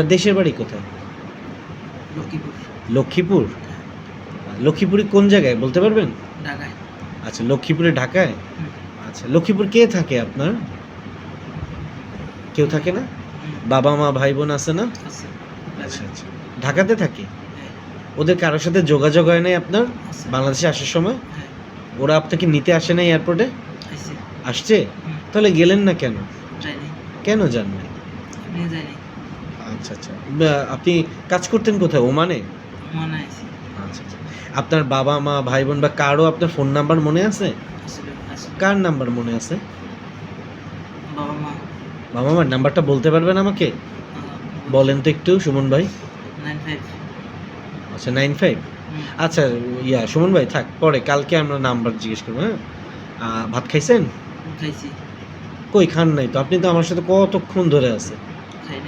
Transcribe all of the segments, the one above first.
আপনার দেশের বাড়ি কোথায়? লক্ষ্মীপুর। লক্ষ্মীপুর? লক্ষ্মীপুরে কোন জায়গায় বলতে পারবেন? ঢাকায়। আচ্ছা লক্ষ্মীপুরে ঢাকায়? আচ্ছা লক্ষ্মীপুর কে থাকে আপনার? কেউ থাকে না? বাবা মা ভাই বোন আছে না? আচ্ছা আচ্ছা। ঢাকাতে থাকে? হ্যাঁ, ওদের কারোর সাথে যোগাযোগ হয় নাই আপনার? বাংলাদেশে আসার সময়? হ্যাঁ, ওরা আপনাকে নিতে আসে নাই এয়ারপোর্টে? আসছে? তাহলে গেলেন না কেন। কেন যান নাই। আচ্ছা আচ্ছা। আপনি কাজ করতেন কোথায়? ওমানে? মনে আইছে। আচ্ছা আচ্ছা। আপনার বাবা মা ভাই বোন বা কারও আপনার ফোন নাম্বার মনে আছে। কার নাম্বার মনে আছে? বাবা মা। মার নাম্বারটা বলতে পারবেন আমাকে? বলেন তো একটু সুমন ভাই। আচ্ছা নাইন ফাইভ আচ্ছা ইয়া সুমন ভাই থাক পরে কালকে আমরা নাম্বার জিজ্ঞেস করব হ্যাঁ? ভাত খাইছেন? খাইছি। কই খান নাই তো? আপনি তো আমার সাথে কতক্ষণ ধরে আছে।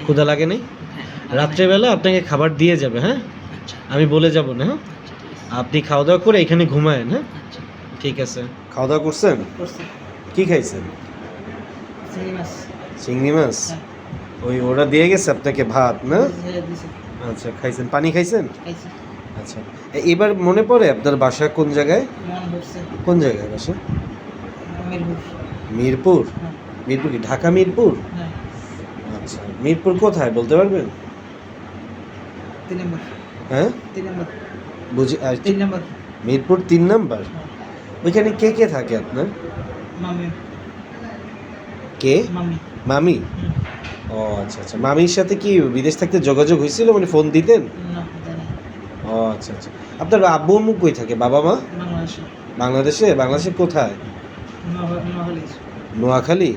ক্ষুধা লাগে নাই খাই- লাগে রাত্রেবেলা আপনাকে খাবার দিয়ে যাবে হ্যাঁ? আচ্ছা, আমি বলে যাব না হ্যাঁ? আচ্ছা। আপনি খাওয়া দাওয়া করে এখানে ঘুমায়েন হ্যাঁ? আচ্ছা। ঠিক আছে। খাওয়া দাওয়া করছেন? করছি। কি খাইছেন? চিংড়ি মাছ। হ্যাঁ, ওই ওরা দিয়ে গেছে আপনাকে ভাত না? হ্যাঁ, আচ্ছা খাইছেন। পানি খাইছেন? আচ্ছা। এবার মনে পড়ে আপনার বাসা কোন জায়গায়? কোন জায়গায় বাসা? মিরপুর। মিরপুর? হ্যাঁ, কি? ঢাকা মিরপুর? হ্যাঁ, মিরপুর কোথায় বলতে পারবেন? হ্যাঁ। বুঝি। মিরপুর তিন নাম্বার? হ্যাঁ, ওইখানে কে কে থাকে আপনার? কে? মামি। ও আচ্ছা আচ্ছা। মামির সাথে কি বিদেশ থাকতে যোগাযোগ হয়েছিল? মানে ফোন দিতেন? ও আচ্ছা আচ্ছা। আপনার আব্বু আম্মু কই থাকে? বাবা মা? বাংলাদেশে। বাংলাদেশে? কোথায়? নোয়াখালী।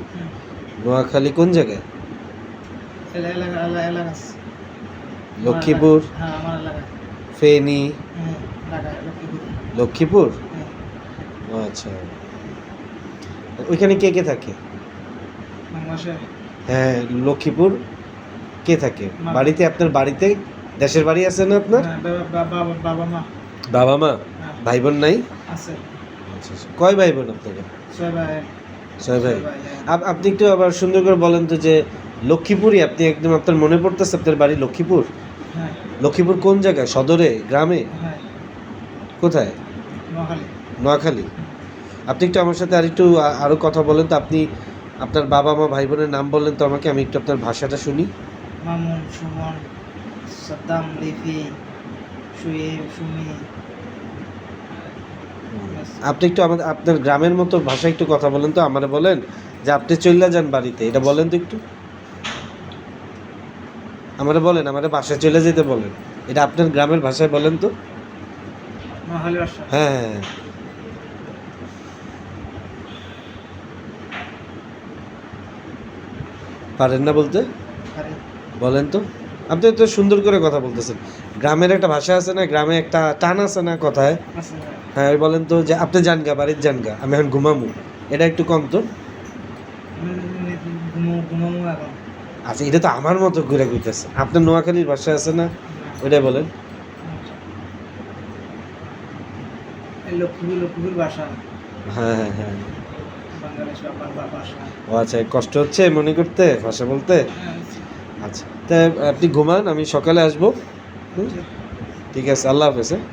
নোয়াখালী কোন জায়গায়? এলাকা এলা- এলাকা লক্ষ্মীপুর? হ্যাঁ আমার এলাকা। ফেনী? হ্যাঁ লক্ষ্মীপুর। হ্যাঁ। ও আচ্ছা। ওইখানে কে কে থাকে? হ্যাঁ লক্ষ্মীপুর কে থাকে? বাড়িতে আপনার বাড়িতে? দেশের বাড়ি আছে না আপনার? বাবা- মা। বাবা মা? ভাই বোন নাই? আছে। আচ্ছা আচ্ছা। কয় ভাই বোন আপনাকে ছয় ভাই। ছয় ভাই আপনি একটু আবার সুন্দর করে বলেন তো যে লক্ষ্মীপুরই আপনি একদম আপনার মনে পড়তেছে আপনার বাড়ি লক্ষ্মীপুর? হ্যাঁ। লক্ষ্মীপুর কোন জায়গায়? সদরে? গ্রামে? হ্যাঁ। কোথায়? নোয়াখালী। আপনি একটু আমার সাথে আর একটু আরও কথা বলেন তো আপনি আপনার বাবা মা ভাই বোনের নাম বললেন তো আমাকে আমি একটু আপনার ভাষাটা শুনি। মামুন সুমন সাদ্দাম সুয়েব সুমি। আপনি একটু আমাদের আপনার গ্রামের মতো ভাষায় একটু কথা বলেন তো আমারে বলেন যে আপনি চল্লা যান বাড়িতে এটা বলেন তো একটু। আমারে বলেন আমারে বাসায় চলে যেতে বলেন। এটা আপনার গ্রামের ভাষায় বলেন তো। হ্যাঁ হ্যাঁ হ্যাঁ। পারেন না বলতে? বলেন তো। আপনি তো সুন্দর করে কথা বলতেছেন। গ্রামের একটা ভাষা আছে না গ্রামে একটা টান আছে না কথায়? হ্যাঁ বলেন তো যে আপনি জানগা বাড়ির জানগা আমি এখন ঘুমামু। এটা একটু কম তো। এখন। আচ্ছা এটা তো আমার মতো ঘুরে ঘুরতেছে। আপনার নোয়াখালীর ভাষা আছে না? ওইটাই বলেন। হ্যাঁ হ্যাঁ হ্যাঁ। ও আচ্ছা কষ্ট হচ্ছে মনে করতে ভাষা বলতে? হ্যাঁ, আচ্ছা তা আপনি ঘুমান আমি সকালে আসব। ঠিক আছে আল্লাহ হাফেজ হ্যাঁ।